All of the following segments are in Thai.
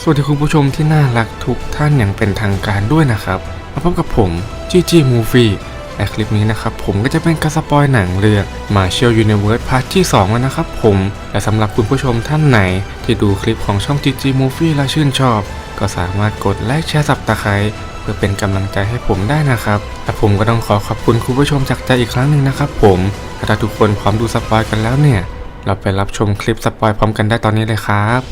สวัสดีคุณผู้ชมที่น่ารักทุกท่านอย่างเป็นทางการด้วยนะครับ มาพบกับผมจีจีมูฟี่และคลิปนี้นะครับผมก็จะเป็นการสปอยหนังเรื่อง Martial Universe พาร์ทที่ 2 แล้วนะครับผมและสำหรับคุณผู้ชมท่านไหน ที่ดูคลิปของช่อง GG Movie และชื่นชอบ ก็สามารถกดไลค์แชร์สับตะไคร้เพื่อเป็นกำลังใจให้ผมได้นะครับและผมก็ต้องขอขอบคุณคุณผู้ชมจากใจอีกครั้งหนึ่งนะครับผมถ้าทุกคนพร้อมดูสปอยกันแล้วเนี่ย เราไปรับชมคลิปสปอยพร้อมกันได้ตอนนี้เลยครับ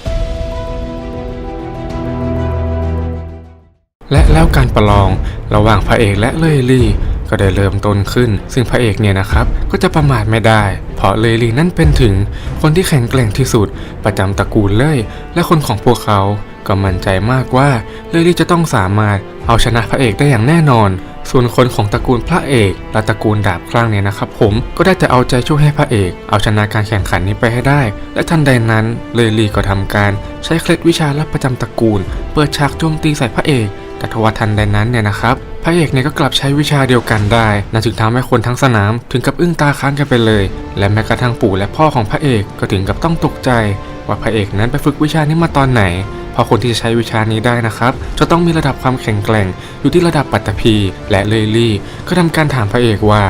และแล้วการประลองระหว่างพระเอกและเลยลี่ ก็ได้เริ่มต้นขึ้น ซึ่งพระเอกเนี่ยนะครับก็จะประมาทไม่ได้ เพราะเลยลี่นั่นเป็นถึงคนที่แข็งแกร่งที่สุด ประจำตระกูลเลย และคนของพวกเขา ก็มั่นใจมากว่าเลยลี่จะต้องสามารถเอาชนะพระเอกได้อย่างแน่นอน ส่วนคนของตระกูลพระเอกและตระกูลดาบคลั่งเนี่ยนะครับ ผมก็ได้แต่เอาใจช่วยให้พระเอก เอาชนะการแข่งขันนี้ไปให้ได้ และทันใดนั้นเลลี่ก็ทำการใช้เคล็ดวิชาลับประจำตระกูล เปิดฉากโจมตีใส่พระเอก แต่ทว่าทันใดนั้นเนี่ยนะครับพระเอกเนี่ยก็กลับใช้วิชาเดียวกันได้นั่นจึงทำให้คนทั้งสนามถึงกับอึ้งตาค้างกันไปเลย และแม้กระทั่งปู่และพ่อของพระเอกก็ถึงกับต้องตกใจ ว่าพระเอกนั้นไปฝึกวิชานี้มาตอนไหนเพราะคนที่จะใช้วิชานี้ได้นะครับ จะต้องมีระดับความแข็งแกร่ง อยู่ที่ระดับปัตตภีและเลลี่ ก็ทำการถามพระเอกว่า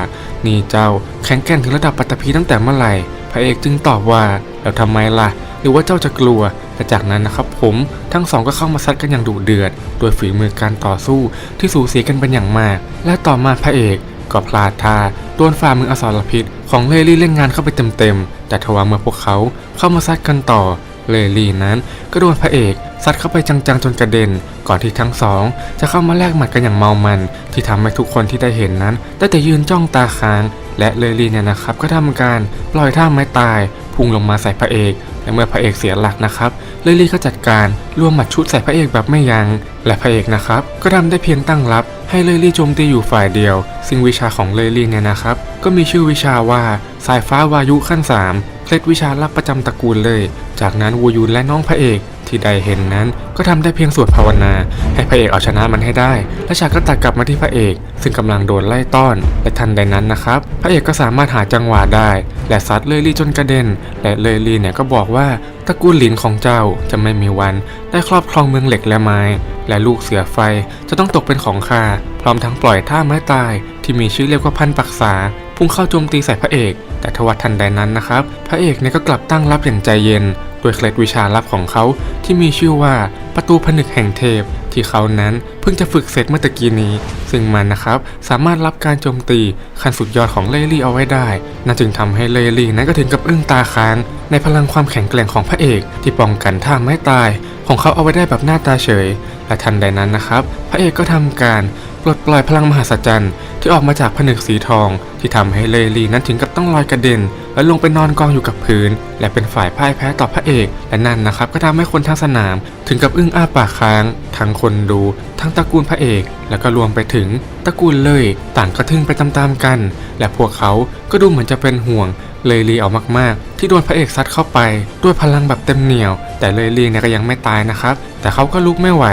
นี่เจ้าแข็งแกร่งถึงระดับปัตตภีตั้งแต่เมื่อไหร่ พระเอกจึงตอบว่าแล้วทำไมล่ะ หรือว่าเจ้าจะกลัวและจากนั้นนะครับผมทั้งสองก็เข้ามาซัดกันอย่างดุเดือด โดยฝีมือการต่อสู้ที่สูสีกันเป็นอย่างมาก และต่อมาพระเอกก็พลาดท่าโดนฝ่ามืออสรพิษ ของเลลี่เล่นงานเข้าไปเต็มๆแต่ทว่าเมื่อพวกเขาเข้ามาซัดกันต่อเลลี่นั้นก็โดนพระเอก ซัดเข้าไปจังๆจนกระเด็น ก่อนที่ทั้งสอง จะเข้ามาแลกหมัดกันอย่างเมามัน ที่ทำให้ทุกคนที่ได้เห็นนั้น ได้แต่ยืนจ้องตาค้าง และเลลี่เนี่ยนะครับ ก็ทำการปล่อยท่าไม้ตาย พุ่งลงมาใส่พระเอกและเมื่อพระเอกเสียหลักนะครับเลลี่ก็จัดการรวมหมัดชุดใส่พระเอกแบบไม่ยัง้งและพระเอกนะครับก็ทำได้เพียงตั้งรับ ให้เลลี่โจมตีอยู่ฝ่ายเดียว ซึ่งวิชาของเลลี่เนี่ยนะครับ ก็มีชื่อวิชาว่าสายฟ้าวายุขั้น3เคล็ดวิชาลับประจำตระกูลเลย จากนั้นวูยูนและน้องพระเอก ที่ได้เห็นนั้นก็ทำได้เพียงสวดภาวนา ให้พระเอกเอาชนะมันให้ได้ และฉากก็ตัดกลับมาที่พระเอก ซึ่งกำลังโดนไล่ต้อน และทันใดนั้นนะครับ พระเอกก็สามารถหาจังหวะได้ และซัดเลลี่จนกระเด็น และเลลี่เนี่ยก็บอกว่าตระกูลหลินของเจ้าจะไม่มีวัน ได้ครอบครองเมืองเหล็กและไม้ และลูกเสือไฟจะต้องตกเป็นของข้าพร้อมทั้งปล่อยท่าไม้ตาย ที่มีชื่อเรียกว่าพันปักษาพุ่งเข้าโจมตีใส่พระเอก แต่ทว่าทันใดนั้นนะครับ พระเอกเนี่ยก็กลับตั้งรับอย่างใจเย็น โดยเคล็ดวิชาลับของเขาที่มีชื่อว่าประตูผนึกแห่งเทพ ที่เขานั้นเพิ่งจะฝึกเสร็จเมื่อตะกี้นี้ ซึ่งมันนะครับสามารถรับการโจมตีขั้นสุดยอดของเลลี่เอาไว้ได้นั่นจึงทำให้เลลี่นั้นก็ถึงกับอึ้งตาค้าง ในพลังความแข็งแกร่งของพระเอกที่ป้องกันท่าไม้ตาย ของเขาเอาไว้ได้แบบหน้าตาเฉยและทันใดนั้นนะครับ พระเอกก็ทำการ ปลดปล่อยพลังมหัศจรรย์ที่ออกมาจากผนึกสีทอง ที่ทำให้เลลีนั้นถึงกับต้องลอยกระเด็น และลงไปนอนกองอยู่กับพื้น และเป็นฝ่ายพ่ายแพ้ต่อพระเอก และนั่นนะครับก็ทำให้คนทั้งสนาม ถึงกับอึ้งอ้าปากค้าง ทั้งคนดู ทั้งตระกูลพระเอก แล้วก็รวมไปถึงตระกูลเลย ต่างก็ทึ่งไปตามๆกัน และพวกเขาก็ดูเหมือนจะเป็นห่วง เลยลีเอามากๆ ที่โดนพระเอกซัดเข้าไป ด้วยพลังแบบเต็มเหนียว แต่เลยลีเนี่ยก็ยังไม่ตายนะครับ แต่เขาก็ลุกไม่ไหว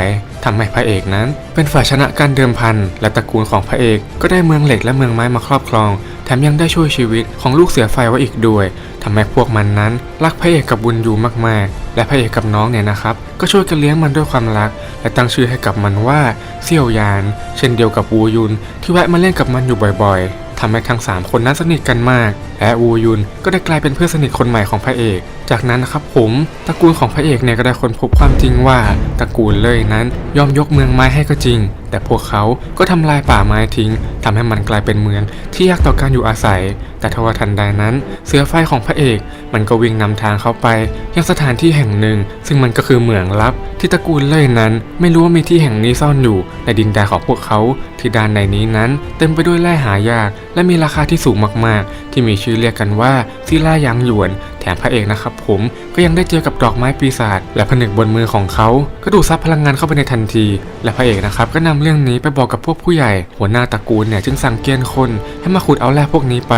ทำให้พระเอกนั้น เป็นฝ่ายชนะการเดิมพัน และตระกูลของพระเอกก็ได้เมืองเหล็กและเมืองไม้มาครอบครอง แถมยังได้ช่วยชีวิตของลูกเสือไฟไว้อีกด้วยทำให้พวกมันนั้น รักพระเอกกับบุญยูมากๆ และพระเอกกับน้องเนี่ยนะครับ ก็ช่วยกันเลี้ยงมันด้วยความรัก และตั้งชื่อให้กับมันว่าเซี่ยวยาน เช่นเดียวกับวูยุนที่แวะมาเล่นกับมันอยู่บ่อยๆ ทำให้ทั้ง 3 คนนั้นสนิทกันมาก และอูยุนก็ได้กลายเป็นเพื่อนสนิทคนใหม่ของพระเอก จากนั้นนะครับผมตระกูลของพระเอกเนี่ยก็ได้ค้นพบความจริงว่าตระกูลเลยนั้นยอมยกเมืองไม้ให้ก็จริง แต่พวกเขาก็ทำลายป่าไม้ทิ้งทำให้มันกลายเป็นเมืองที่ยากต่อการอยู่อาศัย แต่ทว่าทันใดนั้น เสือไฟของพระเอก มันก็วิ่งนำทางเขาไปยังสถานที่แห่งหนึ่ง ซึ่งมันก็คือเหมืองลับ ที่ตระกูลเลยนั้น ไม่รู้ว่ามีที่แห่งนี้ซ่อนอยู่ในดินแดนของพวกเขาที่ด้านในนี้นั้น เต็มไปด้วยแร่หายาก และมีราคาที่สูงมากๆ ที่มีชื่อเรียกกันว่าซิล่ายางหยวน มพระเอกนะครับผมก็ยังได้เจอกับดอกไม้ปีศาจและผนึกบนมือของเขาก็ดูดซับพลังงานเข้าไปในทันที และพระเอกนะครับก็นำเรื่องนี้ไปบอกกับพวกผู้ใหญ่ หัวหน้าตระกูลเนี่ยจึงสั่งเกณฑ์คนให้มาขุดเอาแร่พวกนี้ไป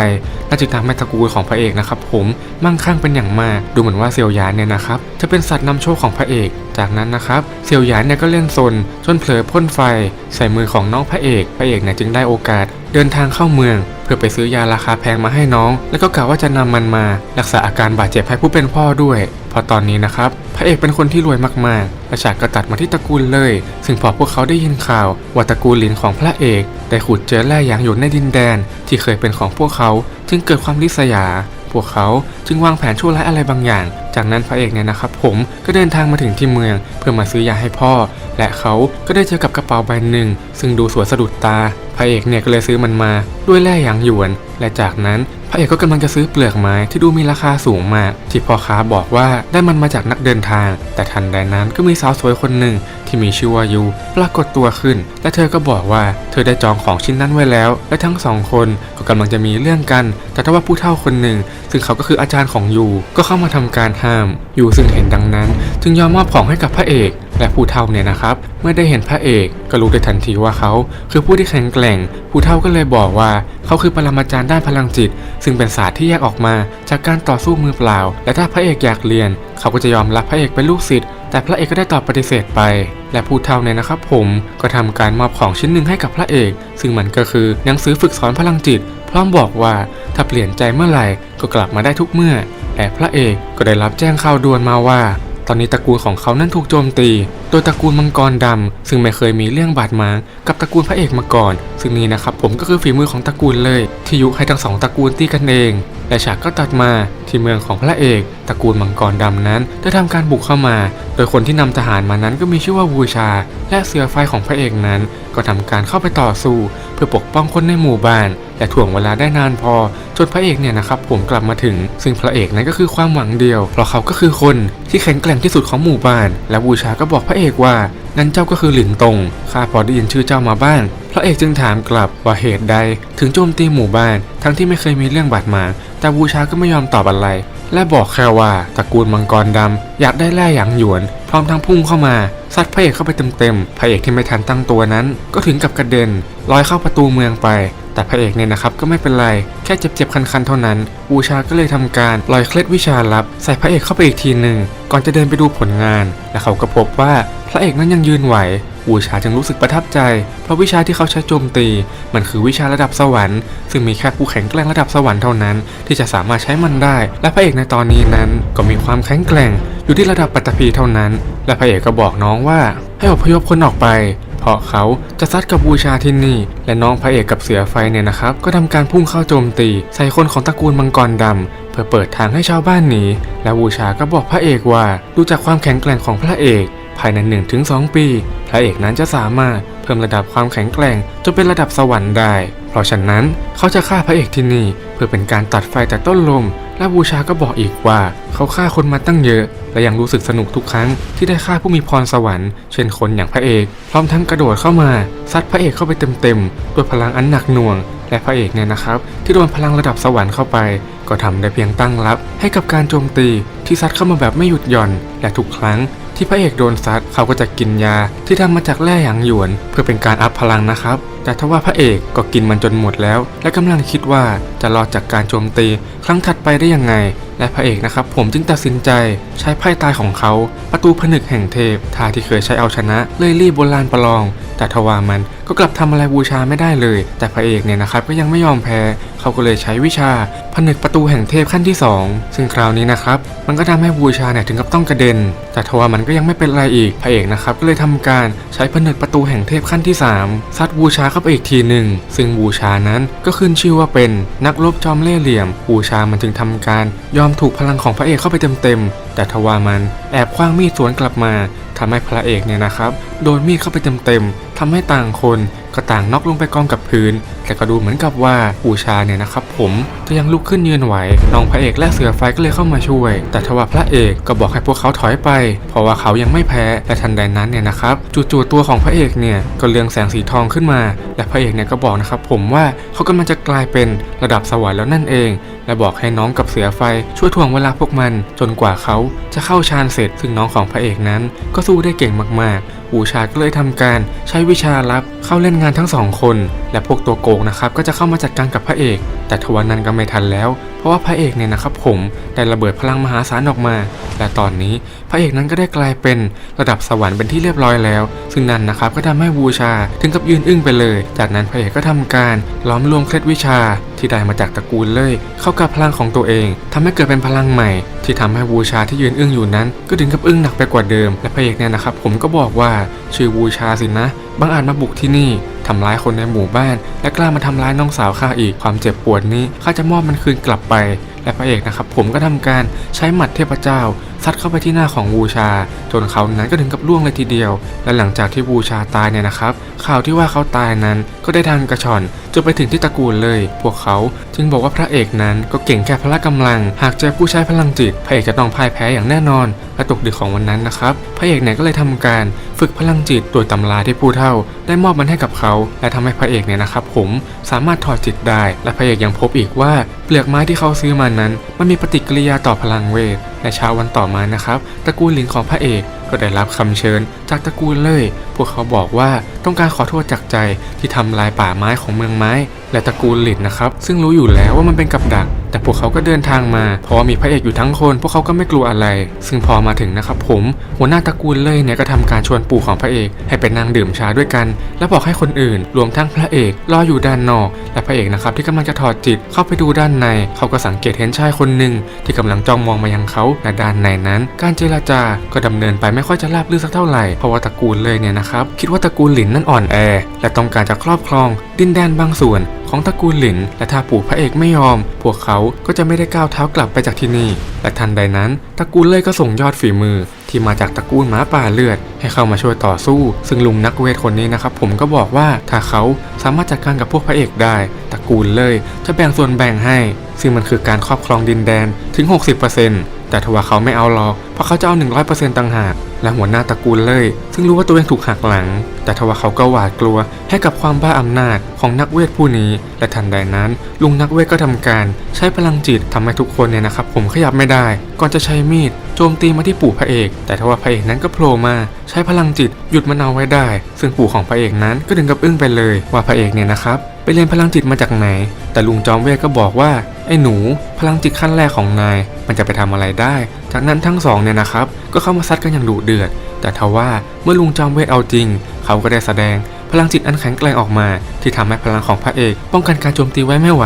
และจึงทำให้ตระกูลของพระเอกนะครับผมมั่งคั่งเป็นอย่างมากดูเหมือนว่าเซียวยานเนี่ยนะครับจะเป็นสัตว์นำโชคของพระเอก จากนั้นนะครับเซียวหยานเนี่ยก็เล่นซนจนเผลอพ่นไฟ ใส่มือของน้องพระเอกพระเอกเนี่ยจึงได้โอกาส เดินทางเข้าเมือง เพื่อไปซื้อยาราคาแพงมาให้น้อง แล้วก็กล่าวว่าจะนำมันมา รักษาอาการบาดเจ็บให้ผู้เป็นพ่อด้วยพอตอนนี้นะครับพระเอกเป็นคนที่รวยมากๆและฉากก็ตัดมาที่ตระกูลเลย ซึ่งพอพวกเขาได้ยินข่าวว่าตระกูลหลินของพระเอกได้ขุดเจอแร่ยางหยวนในดินแดน ที่เคยเป็นของพวกเขา จึงเกิดความริษยา พวกเขาจึงวางแผนชั่วร้ายอะไรบางอย่าง จากนั้นพระเอกเนี่ยนะครับผมก็เดินทางมาถึงที่เมือง เพื่อมาซื้อยาให้พ่อ และเขาก็ได้เจอกับกระเป๋าใบหนึ่ง ซึ่งดูสวยสะดุดตา ระเอกเนี่ยก็เลยซื้อมันมาด้วยแร่หยางหยวน และจากนั้นพระเอกก็กำลังจะซื้อเปลือกไม้ที่ดูมีราคาสูงมาก ที่พ่อค้าบอกว่าได้มันมาจากนักเดินทาง แต่ทันใดนั้นก็มีสาวสวยคนหนึ่งที่มีชื่อว่ายูปรากฏตัวขึ้น และเธอก็บอกว่าเธอได้จองของชิ้นนั้นไว้แล้ว และทั้งสองคนก็กำลังจะมีเรื่องกัน แต่ทว่าผู้เฒ่าคนหนึ่ง ซึ่งเขาก็คืออาจารย์ของยูก็เข้ามาทำการห้ามยูซึ่งเห็นดังนั้น จึงยอมมอบของให้กับพระเอก และผู้เฒ่าเนี่ยนะครับ เมื่อได้เห็นพระเอกก็รู้ได้ทันทีว่าเขา คือผู้ที่แข็งแกร่งผู้เฒ่าก็เลยบอกว่าเขาคือปรมาจารย์ด้านพลังจิต ซึ่งเป็นศาสตร์ที่แยกออกมาจากการต่อสู้มือเปล่า และถ้าพระเอกอยากเรียน เขาก็จะยอมรับพระเอกเป็นลูกศิษย์แต่พระเอกก็ได้ตอบปฏิเสธไป และผู้เฒ่าเนี่ยนะครับผมก็ทำการมอบของชิ้นหนึ่งให้กับพระเอก ซึ่งมันก็คือหนังสือฝึกสอนพลังจิต พร้อมบอกว่าถ้าเปลี่ยนใจเมื่อไหร่ก็กลับมาได้ทุกเมื่อ และพระเอกก็ได้รับแจ้งข่าวด่วนมาว่า ตอนนี้ตระกูลของเขานั้นถูกโจมตี โดยตระกูลมังกรดำซึ่งไม่เคยมีเรื่องบาดหมางกับตระกูลพระเอกมาก่อน ซึ่งนี่นะครับผมก็คือฝีมือของตระกูลเลย ที่ยุให้ทั้งสองตระกูลตีกันเอง และฉากก็ตัดมา ที่เมืองของพระเอกตระกูลมังกรดำนั้นได้ทำการบุกเข้ามา โดยคนที่นำทหารมานั้นก็มีชื่อว่าบูชา และเสือไฟของพระเอกนั้น ก็ทำการเข้าไปต่อสู้ เพื่อปกป้องคนในหมู่บ้านและถ่วงเวลาได้นานพอจนพระเอกเนี่ยนะครับผมกลับมาถึง ซึ่งพระเอกนั้นก็คือความหวังเดียว เพราะเขาก็คือคนที่แข็งแกร่งที่สุดของหมู่บ้าน และบูชาก็บอกพระเอกว่า งั้นเจ้าก็คือหลินตง ข้าพอได้ยินชื่อเจ้ามาบ้าง พระเอกจึงถามกลับว่าเหตุใด ถึงโจมตีหมู่บ้าน ทั้งที่ไม่เคยมีเรื่องบาดหมาง แต่บูชาก็ไม่ยอมตอบอะไร และบอกแค่ว่าตระกูลมังกรดำอยากได้แร่หยางหยวน พร้อมทั้งพุ่งเข้ามาซัดพระเอกเข้าไปเต็มๆ พระเอกที่ไม่ทันตั้งตัวนั้น ก็ถึงกับกระเด็นลอยเข้าประตูเมืองไป แต่พระเอกเนี่ยนะครับก็ไม่เป็นไร แค่เจ็บๆคันๆเท่านั้น บูชาก็เลยทำการลอยเคล็ดวิชาลับ ใส่พระเอกเข้าไปอีกทีหนึ่งก่อนจะเดินไปดูผลงาน และเขาก็พบว่าพระเอกนั้นยังยืนไหวบูชาจึงรู้สึกประทับใจ เพราะวิชาที่เขาใช้โจมตี มันคือวิชาระดับสวรรค์ ซึ่งมีแค่ผู้แข็งแกร่งระดับสวรรค์เท่านั้น ที่จะสามารถใช้มันได้ และพระเอกในตอนนี้นั้น ก็มีความแข็งแกร่ง อยู่ที่ระดับปัตตภีเท่านั้น และพระเอกก็บอกน้องว่า ให้อพยพคนออกไป เพราะเขาจะซัดกับบูชาที่นี่ และน้องพระเอกกับเสือไฟเนี่ยนะครับ ก็ทำการพุ่งเข้าโจมตี ใส่คนของตระกูลมังกรดำเพื่อเปิดทางให้ชาวบ้านหนีและบูชาก็บอกพระเอกว่าดูจากความแข็งแกร่งของพระเอกภายใน 1-2 ปี พระเอกนั้นจะสามารถเพิ่มระดับความแข็งแกร่งจนเป็นระดับสวรรค์ได้ เพราะฉะนั้นเขาจะฆ่าพระเอกที่นี่เพื่อเป็นการตัดไฟแต่ต้นลม และบูชาก็บอกอีกว่า เขาฆ่าคนมาตั้งเยอะ และยังรู้สึกสนุกทุกครั้งที่ได้ฆ่าผู้มีพรสวรรค์ เช่นคนอย่างพระเอก พร้อมทั้งกระโดดเข้ามา ซัดพระเอกเข้าไปเต็มๆด้วยพลังอันหนักหน่วง และพระเอกเนี่ยนะครับ ที่โดนพลังระดับสวรรค์เข้าไป ก็ทำได้เพียงตั้งรับ ให้กับการโจมตีที่ซัดเข้ามาแบบไม่หยุดหย่อน และทุกครั้ง ที่พระเอกโดนซัดเขาก็จะกินยาที่ทำมาจากแร่หยางหยวน เพื่อเป็นการอัพพลังนะครับ แต่ทว่าพระเอกก็กินมันจนหมดแล้ว และกำลังคิดว่าจะรอดจากการโจมตี ครั้งถัดไปได้ยังไง และพระเอกนะครับผมจึงตัดสินใจใช้ไพ่ตายของเขา ประตูผนึกแห่งเทพท่าที่เคยใช้เอาชนะเลยรีบโบราณประลอง แต่ทว่ามัน ก็กลับทำอะไรบูชาไม่ได้เลย แต่พระเอกเนี่ยนะครับก็ยังไม่ยอมแพ้ เขาก็เลยใช้วิชาผนึกประตูแห่งเทพขั้นที่ 2 ซึ่งคราวนี้นะครับมันก็ทำให้บูชาเนี่ยถึงกับต้องกระเด็น แต่ทว่ามันก็ยังไม่เป็นไรอีกพระเอกนะครับก็เลยทำการใช้ผนึกประตูแห่งเทพขั้นที่ 3 ซัดบูชาเข้าไปอีกทีหนึ่งซึ่งบูชานั้นก็ขึ้นชื่อว่าเป็นนักรบจอมเล่ห์เหลี่ยม บูชามันจึงทำการ ยอมถูกพลังของพระเอกเข้าไปเต็มๆแต่ทว่ามันแอบคว้างมีดสวนกลับมา ทำให้พระเอกเนี่ยนะครับโดนมีดเข้าไปเต็มๆทำให้ต่างคนก็ต่างน็อกลงไปกองกับพื้น แต่ก็ดูเหมือนกับว่าบูชาเนี่ยนะครับผมจะยังลุกขึ้นยืนไหวน้องพระเอกและเสือไฟก็เลยเข้ามาช่วย แต่ทว่าพระเอกก็บอกให้พวกเขาถอยไป เพราะว่าเขายังไม่แพ้และทันใดนั้นเนี่ยนะครับจู่ๆตัวของพระเอกเนี่ยก็เรืองแสงสีทองขึ้นมา และพระเอกเนี่ยก็บอกนะครับผมว่าเขากำลังจะกลายเป็นระดับสวรรค์แล้วนั่นเอง และบอกให้น้องกับเสือไฟช่วยถ่วงเวลาพวกมัน จนกว่าเขาจะเข้าฌานเสร็จ ซึ่งน้องของพระเอกนั้น ก็สู้ได้เก่งมากๆบูชาก็เลยทำการใช้วิชาลับเข้าเล่นงานทั้งสองคนและพวกตัวโกงนะครับก็จะเข้ามาจัดการกับพระเอก แต่ทว่านั้นก็ไม่ทันแล้ว เพราะว่าพระเอกเนี่ยนะครับผมได้ระเบิดพลังมหาศาลออกมา และตอนนี้พระเอกนั้นก็ได้กลายเป็นระดับสวรรค์เป็นที่เรียบร้อยแล้ว ซึ่งนั่นนะครับก็ทำให้บูชาถึงกับยืนอึ้งไปเลย จากนั้นพระเอกก็ทำการล้อมรวมเคล็ดวิชาที่ได้มาจากตระกูลเล่ยเข้ากับพลังของตัวเองทำให้เกิดเป็นพลังใหม่ ที่ทำให้วูชาที่ยืนอึ้งอยู่นั้น ก็ถึงกับอึ้งหนักไปกว่าเดิม และพระเอกเนี่ยนะครับผมก็บอกว่าชื่อวูชาสินะบางอาจมาบุกที่นี่ทำร้ายคนในหมู่บ้าน และกล้ามาทำร้ายน้องสาวข้าอีกความเจ็บปวดนี้ข้าจะมอบมันคืนกลับไป และพระเอกนะครับ ผมก็ทำการใช้หมัดเทพเจ้าซัดเข้าไปที่หน้าของวูชา จนเขานั้นก็ถึงกับล่วงเลยทีเดียว และหลังจากที่วูชาตายเนี่ยนะครับ ข่าวที่ว่าเขาตายนั้นก็ได้ดังกระชอนจนไปถึงที่ตระกูลเลย พวกเขาจึงบอกว่าพระเอกนั้นก็เก่งแค่พละกำลัง หากเจอผู้ใช้พลังจิต พระเอกจะต้องพ่ายแพ้อย่างแน่นอนและตกดึกของวันนั้นนะครับ พระเอกเนี่ยก็เลยทำการฝึกพลังจิตโดยตำราที่ผู้เฒ่า ได้มอบมันให้กับเขา และทำให้พระเอกเนี่ยนะครับผมสามารถถอดจิตได้ และพระเอกยังพบอีกว่าเปลือกไม้ที่เขาซื้อมานั้น มันมีปฏิกิริยาต่อพลังเวทในเช้าวันต่อมานะครับตระกูลหลินของพระเอกก็ได้รับคำเชิญ จากตระกูลเลยพวกเขาบอกว่าต้องการขอโทษจากใจที่ทำลายป่าไม้ของเมืองไม้ และตระกูลหลินนะครับซึ่งรู้อยู่แล้วว่ามันเป็นกับดัก แต่พวกเขาก็เดินทางมาเพราะมีพระเอกอยู่ทั้งคน พวกเขาก็ไม่กลัวอะไร ซึ่งพอมาถึงนะครับผมหัวหน้าตระกูลเลยเนี่ยก็ทำการชวนปู่ของพระเอกให้ไปนั่งดื่มชาด้วยกัน และบอกให้คนอื่น รวมทั้งพระเอกรออยู่ด้านนอก และพระเอกนะครับที่กำลังจะถอดจิตเข้าไปดูด้านใน เขาก็สังเกตเห็นชายคนหนึ่งที่กำลังจ้องมองมายังเขาและด้านในนั้น การเจรจาก็ดำเนินไปไม่ค่อยจะราบรื่นสักเท่าไหร่เพราะว่าตระกูลเลยเนี่ยนะครับคิดว่าตระกูลหลินนั่นอ่อนแอ และต้องการจะครอบครอง ดินแดนบางส่วนของตระกูลหลิน และถ้าปู่พระเอกไม่ยอม พวกเขาก็จะไม่ได้ก้าวเท้ากลับไปจากที่นี่ และทันใดนั้นตระกูลเล่ยก็ส่งยอดฝีมือ ที่มาจากตระกูลหมาป่าเลือด ให้เข้ามาช่วยต่อสู้ ซึ่งลุงนักเวทคนนี้นะครับผมก็บอกว่าถ้าเขาสามารถจัดการกับพวกพระเอกได้ตระกูลเลยจะแบ่งส่วนแบ่งให้ ซึ่งมันคือการครอบครองดินแดนถึง 60% แต่ทว่าเขาไม่เอาหรอก เพราะเขาจะเอา 100%ต่างหาก และหัวหน้าตระกูลเลย ซึ่งรู้ว่าตัวเองถูกหักหลัง แต่ทว่าเขาก็หวาดกลัวให้กับความบ้าอำนาจของนักเวทผู้นี้ และทันใดนั้น ลุงนักเวทก็ทำการ ใช้พลังจิตทำให้ทุกคนเนี่ยนะครับ ผมขยับไม่ได้ ก่อนจะใช้มีดโจมตีมาที่ปู่พระเอก แต่ทว่าพระเอกนั้นก็โผล่มา ใช้พลังจิตหยุดมันเอาไว้ได้ ซึ่งปู่ของพระเอกนั้นก็ถึงกับอึ้งไปเลยว่าพระเอกเนี่ยนะครับ เรียนพลังจิตมาจากไหน แต่ลุงจอมเวทก็บอกว่า ไอ้หนู พลังจิตขั้นแรกของนาย มันจะไปทำอะไรได้ จากนั้นทั้งสองเนี่ยนะครับ ก็เข้ามาซัดกันอย่างดุเดือด แต่ทว่าเมื่อลุงจอมเวทเอาจริง เขาก็ได้แสดงพลังจิตอันแข็งแกร่งออกมา ที่ทำให้พลังของพระเอก ป้องกันการโจมตีไว้ไม่ไหว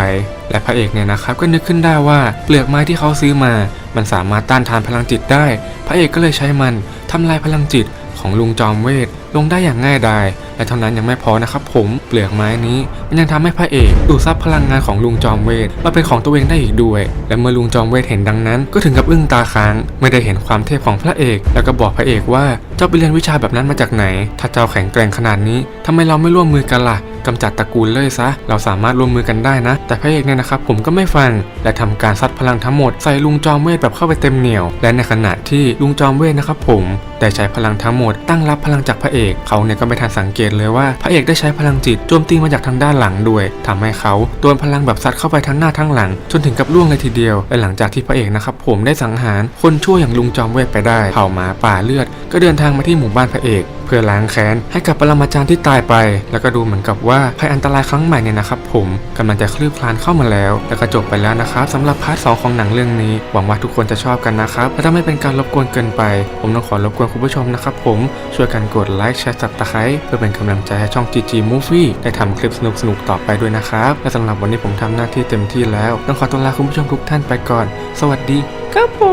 และพระเอกเนี่ยนะครับก็นึกขึ้นได้ว่าเปลือกไม้ที่เขาซื้อมา มันสามารถต้านทานพลังจิตได้ พระเอกก็เลยใช้มันทำลายพลังจิต ของลุงจอมเวทลงได้อย่างง่ายดายและเท่านั้นยังไม่พอนะครับผมเปลือกไม้นี้ มันยังทำให้พระเอกดูดซับพลังงานของลุงจอมเวทมาเป็นของตัวเองได้อีกด้วย และเมื่อลุงจอมเวทเห็นดังนั้น ก็ถึงกับอึ้งตาค้างไม่ได้เห็นความเทพของพระเอก แล้วก็บอกพระเอกว่าเจ้าไปเรียนวิชาแบบนั้นมาจากไหน ถ้าเจ้าแข็งแกร่งขนาดนี้ทำไมเราไม่ร่วมมือกันล่ะ กำจัดตระกูลเลยซะ เราสามารถร่วมมือกันได้นะ แต่พระเอกเนี่ยนะครับผมก็ไม่ฟัง และทำการซัดพลังทั้งหมดใส่ลุงจอมเวทแบบเข้าไปเต็มเหนียว และในขณะที่ลุงจอมเวทนะครับผมได้ใช้พลังทั้งหมดตั้งรับพลังจากพระเอกเขาเนี่ยก็ไม่ทันสังเกตเลยว่าพระเอกได้ใช้พลังจิตโจมตีมาจากทางด้านหลังด้วยทำให้เขาโดนพลังแบบซัดเข้าไปทั้งหน้าทั้งหลัง จนถึงกับล่วงเลยทีเดียวและหลังจากที่พระเอกนะครับผมได้สังหาร คนชั่วอย่างลุงจอมเวทไปได้เผ่าหมาป่าเลือด ก็เดินทางมาที่หมู่บ้านพระเอก เพื่อล้างแค้นให้กับปรมาจารย์ที่ตายไป แล้วก็ดูเหมือนกับว่าภัยอันตรายครั้งใหม่เนี่ยนะครับผมกำลังจะคลืบคลานเข้ามาแล้ว แล้วก็จบไปแล้วนะครับสำหรับพาร์ทสองของหนังเรื่องนี้หวังว่าทุกคนจะชอบกันนะครับและถ้าไม่เป็นการรบกวนเกินไป ผมต้องขอรบกวนคุณผู้ชมนะครับผมช่วยกันกดไลค์แชร์สับตะไคร้เพื่อเป็นกำลังใจให้ช่อง GG Movie ได้ทำคลิปสนุกๆต่อไปด้วยนะครับและสำหรับวันนี้ผมทำหน้าที่เต็มที่แล้วต้องขอตัวลาคุณผู้ชมทุกท่านไปก่อน สวัสดีครับผม